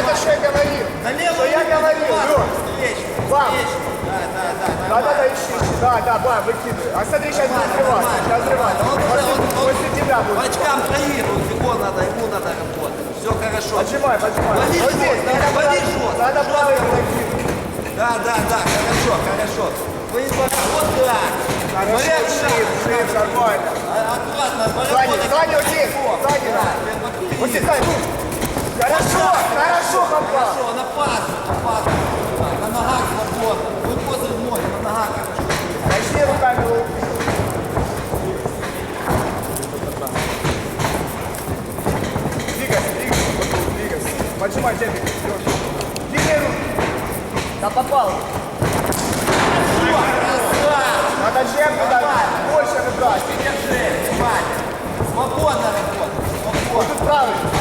Это что я говорил. Налево Что я говорил, Лёш. Бам. Да, да, да. Да, да, да, ищи, ищи. Да, да, бам, выкидывай. А смотри, сейчас будет взрываться. Сейчас взрываться. Он, После, тебя По будет. очкам проигрывает, его надо, ему надо работать. Все хорошо. Поджимай, поджимай. Лови Вот здесь, надо лови жестко. Надо правый накинуть. Да, да, да, хорошо, хорошо. Вы пока, вот так. Хорошо, Вариант шип, шип, нормально. А- Аккуратно, Сзади, поработать. сзади, вот здесь, сзади Да, здесь, сзади. Хорошо, хорошо попал. Хорошо, на пас, на пас. На ногах свободно. Вы позы ноги, на ногах хорошо. Начни руками. Двигайся, двигайся, двигайся. Поджимай джебик. Двигай руки. Да попал.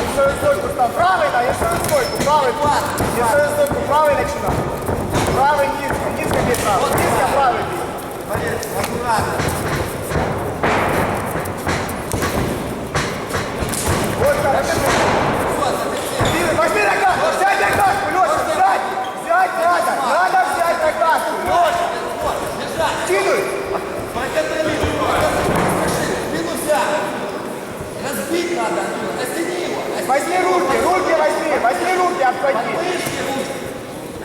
Я свою стойку. Правый, да, я свою стойку. Правый. Я свою стойку. Правый начинаю. Правый низко. Низко бей правый. Низко правый бей. Смотри, аккуратно. Возьми руки, руки возьми, возьми руки, обходи.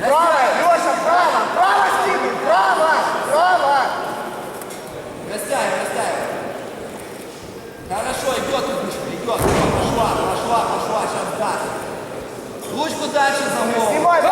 Право, Леша, право, право спину, право, право. Растяй, растяй. Хорошо, идет удушка, идет. Пошла, пошла, пошла, сейчас даст. Лучку дальше за голову. Снимай,